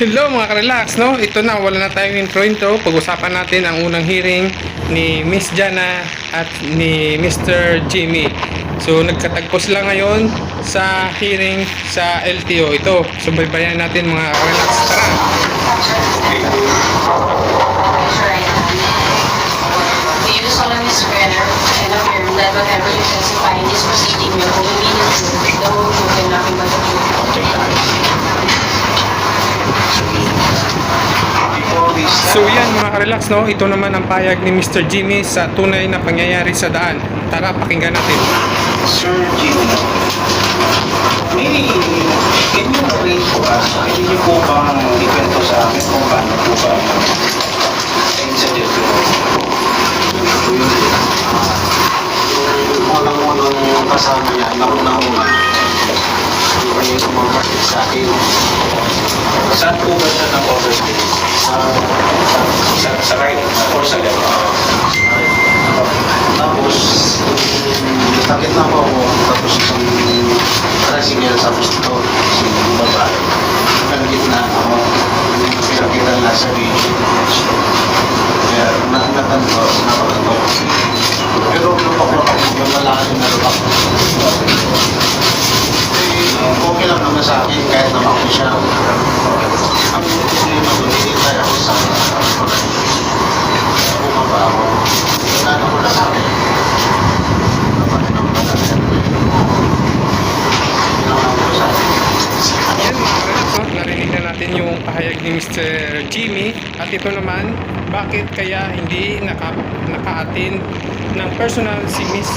Hello mga ka-relax, no? Ito na, wala na tayong intro-intro. Pag-usapan natin ang unang hearing ni Miss Jana at ni Mr. Jimmy. So, nagkatagpo sila ngayon sa hearing sa LTO. Ito, subaybayan natin mga ka-relax. Tara! Do? So yan mga ka-relax, no? Ito naman ang payag ni Mr. Jimmy sa tunay na pangyayari sa daan. Tara, pakinggan natin. Sir Jimmy, may can you arrange for us? Pwede niyo po bang ikwento sa amin kung paano po ba incident yun? Ito yun eh. Ah, Yung unang-unang yung kasama niya, nauna-una. Kanya yung umamarket sa akin. Saan po ba siya nag-overstay? Sa, Sa, sa right or sa left? tapos, takit na ako ako. Tapos isang tricycle sa gusto. Si babae. Nagkit na ako. Pinakita na sa video. Kaya naangatan ko, nakakato. Pero lupak-lupak malaki na lupak. Okay lang naman sa akin kahit naman siya. Ang problema ko, hinintay ako sa bumaba ako. Ano ko lang akin. Yan mga no? Narinig na natin yung pahayag ni Mr. Jimmy. At ito naman, bakit kaya hindi naka, naka-attend ng personal si Miss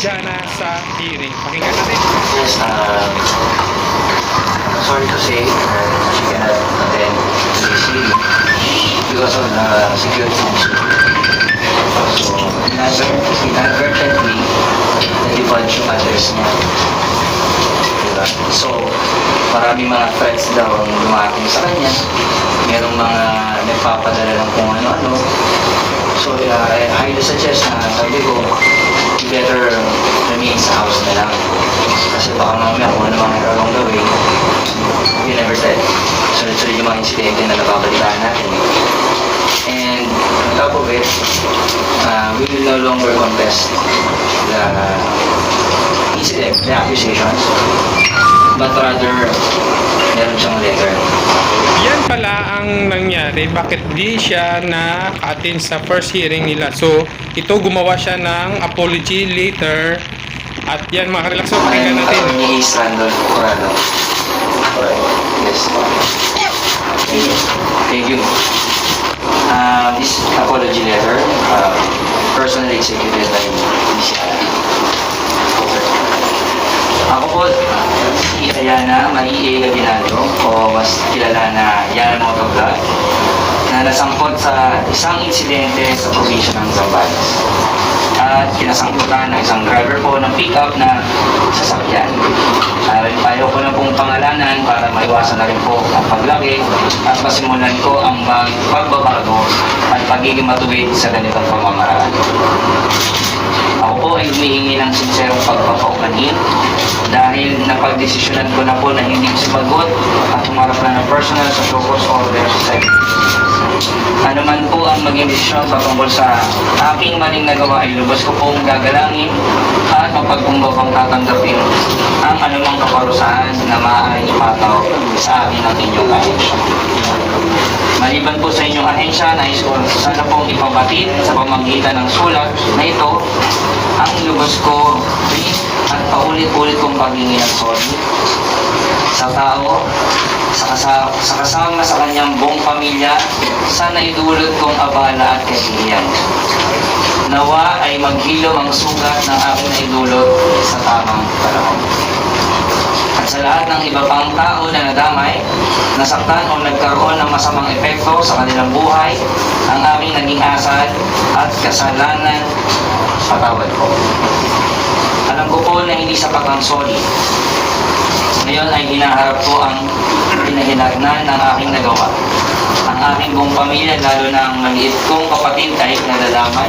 Jana sa hearing. Pakinggan natin. Yes, um, sorry to say that she cannot attend this hearing because of the security issue. So, inadvert- inadvertently, na-divulge yung address niya. So, marami mga threats daw ang dumating sa kanya. Merong mga nagpapadala ng kung ano-ano. So, uh, I highly suggest na sabi ko, better remain sa house na lang. Kasi baka mamaya kung ano mga the way, you never said. Sunod-sunod yung mga insidente na nababalitaan natin. And on top of it, uh, we will no longer contest the incident, the accusations, but rather, meron siyang letter. Yan pala ang nangyari. Bakit di siya na-attend sa first hearing nila. So, ito gumawa siya ng apology later. At yan mga ka-relax, so pakinggan natin. Attorney Randolph Corrado. Correct. Yes. Thank you. Thank you. Uh, this apology letter, uh, personally executed by Ms. Yana. Ako po, si Ayana Marie Gabinado o mas kilala na Yana Motovlog na nasangkot sa isang insidente sa probinsya ng Zambales at kinasangkutan ng isang driver po ng pickup na sasakyan. Uh, ayaw ko na pong pangalanan para maiwasan na rin po ang paglaki at masimulan ko ang pagbabago at pagiging matuwid sa ganitong pamamaraan. Ako po ay humihingi ng sinserong pagpapaumanhin dahil napagdesisyonan ko na po na hindi sumagot at humarap na ng personal sa cause order sa ano man po ang maging desisyon patungkol sa aking maling nagawa ay lubos ko pong gagalangin at mapagkumbabang tatanggapin ang anumang kaparusahan na maaaring ipataw sa akin ng inyong ahensya. Maliban po sa inyong ahensya, nais ko sana pong ipabatid sa pamagitan ng sulat na ito ang lubos ko at paulit-ulit kong paghingi ng sorry sa tao, sa, kasa- sa kasama sa kanyang buong pamilya, sa naidulot kong abala at kahihiyan. Nawa ay maghilo ang sugat ng aking naidulot sa tamang panahon. At sa lahat ng iba pang tao na nadamay, nasaktan o nagkaroon ng masamang epekto sa kanilang buhay, ang aming naging asad at kasalanan, patawad ko. Ko po na hindi sapat ang sorry, ngayon ay hinaharap ko ang pinahinagnan ng aking nagawa. Ang aking buong pamilya, lalo na ang maliit kong kapatid kahit nadadamay.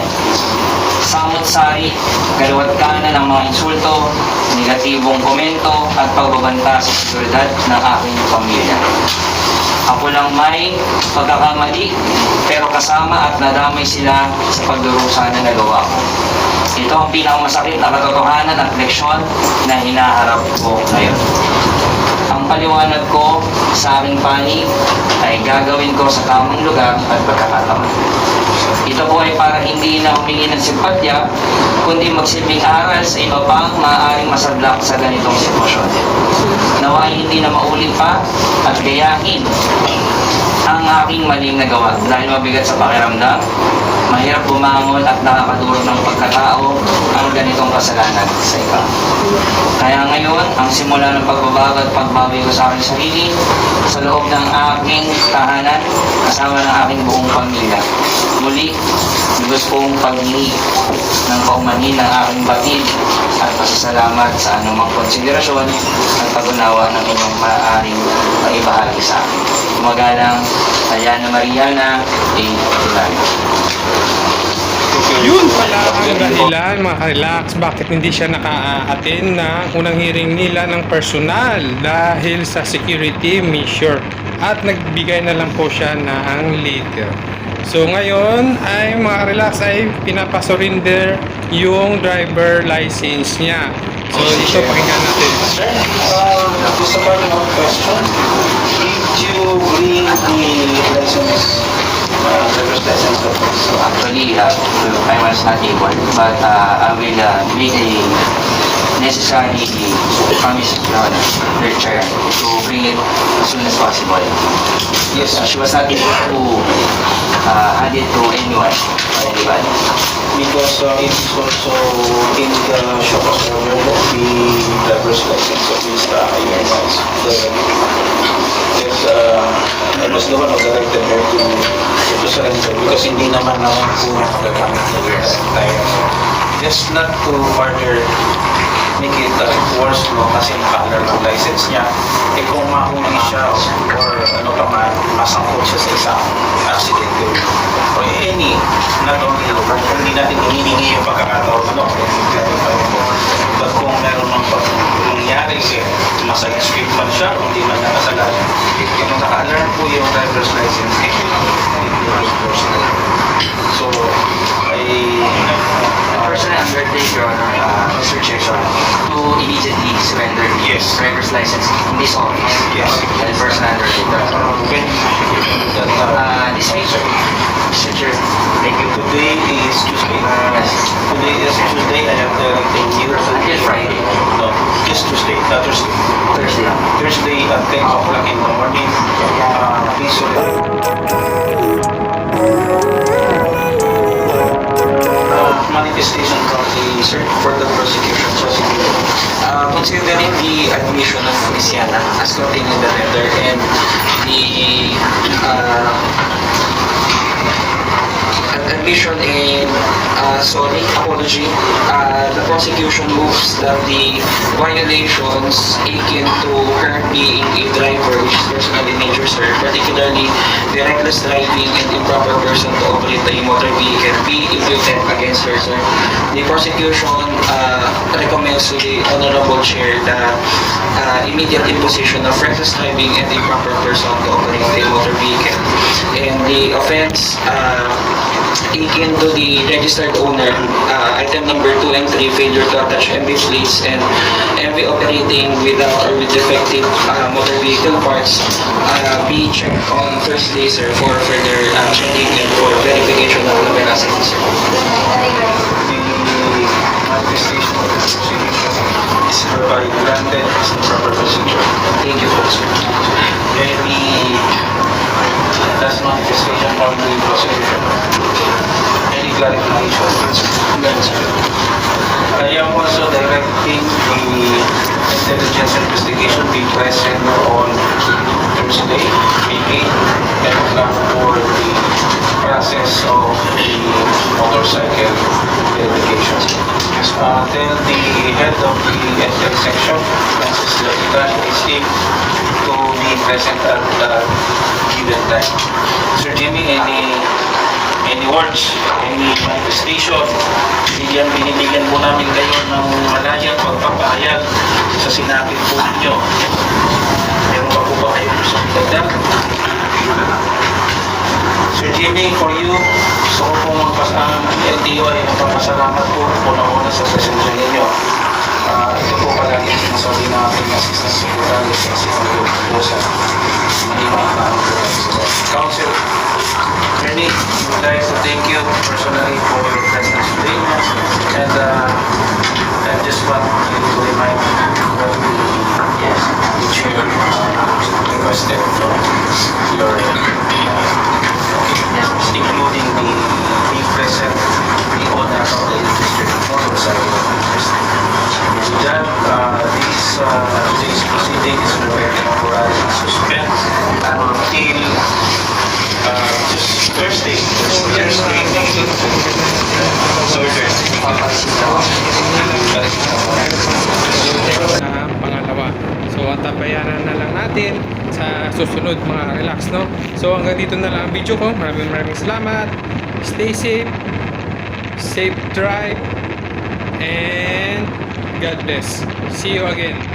Samot-sari, galuat kanan ng mga insulto, negatibong komento at pagbabanta sa seguridad ng aking pamilya. Ako lang may pagkakamali, pero kasama at nadamay sila sa pagdurusa na nagawa ko. Ito ang pinakamasakit na katotohanan at leksyon na hinaharap ko ngayon. Ang paliwanag ko sa aking panig ay gagawin ko sa tamang lugar at pagkakataon. Ito po ay para hindi na humingi ng simpatya, kundi magsilbing aral sa iba pang maaaring masadlak sa ganitong sitwasyon. Nawa hindi na maulit pa at gayahin ang aking maling nagawa. Dahil mabigat sa pakiramdam, mahirap bumangon at nakakadurog ng pagkatao ang ganitong kasalanan sa iba. Kaya ngayon, ang simula ng pagbabago at pagbawi ko sa aking sarili sa loob ng aking tahanan kasama ng aking buong pamilya. Muli, gusto kong paghingi ng paumanhin ng aking batid at pasasalamat sa anumang konsiderasyon at pag-unawa ng inyong maaaring maibahagi sa akin. Magalang, Ayana Mariana, A. Hilario. Yun pala ang dahilan mga relax bakit hindi siya naka-attend na unang hearing nila ng personal dahil sa security measure at nagbigay na lang po siya ng letter. So ngayon ay mga relax ay pinapasurinder yung driver license niya. So ito pakinggan natin. Sir, um, just a part of question. Did you bring the license, uh, to So actually, uh, I was not able, but uh, I will uh, make a necessary promise to the chair to bring it as soon as possible. Yes, Uh, she was not able to uh, hand it to anyone, anybody. Because uh, it is also in the shop of the driver's license of Mr. Ayers. Yes, uh, I was the one who directed her to surrender because hindi naman naman po magagamit at time. Just not to it uh, worse no kasi naka-alert ang license niya eh kung mahuli siya or ano pa man masangkot siya sa isang accident or any not only hindi natin hinihingi yung pagkakataon ano but kung meron mang nangyari eh masayang script man siya kung hindi man nakasalanan kung naka-alert po yung driver's license I Your Honor, uh, Mr. To immediately surrender the Yes. driver's license in this office. Yes. And undertake that. when that uh, Uh, this week, Mr. Chair, thank you. Today is Tuesday. Yes. Today is Tuesday. I am directing you to Until Friday. No, just Tuesday, not Thursday. Thursday. Thursday at 10 o'clock in the morning. Uh, please uh, for the prosecution. Prosecution. Uh, considering the admission of Feliciana as contained in the letter and the uh, admission in uh, sorry, apology, uh, the prosecution moves that the violations akin to being a driver which personally injures her, particularly the reckless driving and improper person to operate a motor vehicle be imputed against her, sir. The prosecution uh, recommends to the Honorable Chair the uh, immediate imposition of reckless driving and improper person to operate a motor vehicle. And the offense uh, akin to the registered owner, uh, item number 2 and 3, failure to attach MV plates and MV operating without or with defective uh, motor vehicle parts, uh, be checked on Thursday, sir, for further uh, checking and for verification of the veracity, sir. manifestation of the is hereby granted as the proper procedure. Thank you sir. The last manifestation from the prosecution. Any clarification? Ganun, sir. I am also directing the intelligence investigation be present on Thursday, May 8, 10 o'clock for the process of the motorcycle verification. Uh, then the head of the FX section, Francis Lavita, is to be present at the given time. Sir Jimmy, any any words, any manifestation, bigyan, binibigyan po namin kayo ng malayang pagpapahayag sa sinabi po ninyo. Meron pa po ba kayo gusto dagdag? Jimmy, for you, gusto ko pong magpasalamat ng LTO ay magpapasalamat po una-una sa presensya ninyo. Ah, ito po palagi sinasabi natin ng Assistant Secretary sa Assistant Secretary To thank you personally for your presence today. And uh, I just want you to remind what we, yes, which you uh, requested from your including the, the present, the owner of the district motorcycle. With that, uh, this, uh, today's proceeding is already authorized and suspend until, uh, just Thursday. Thursday. So na pangalawa. So, antabayanan na lang natin sa susunod mga relax, no? So, hanggang dito na lang ang video ko. Maraming maraming salamat. Stay safe. Safe drive. And God bless. See you again.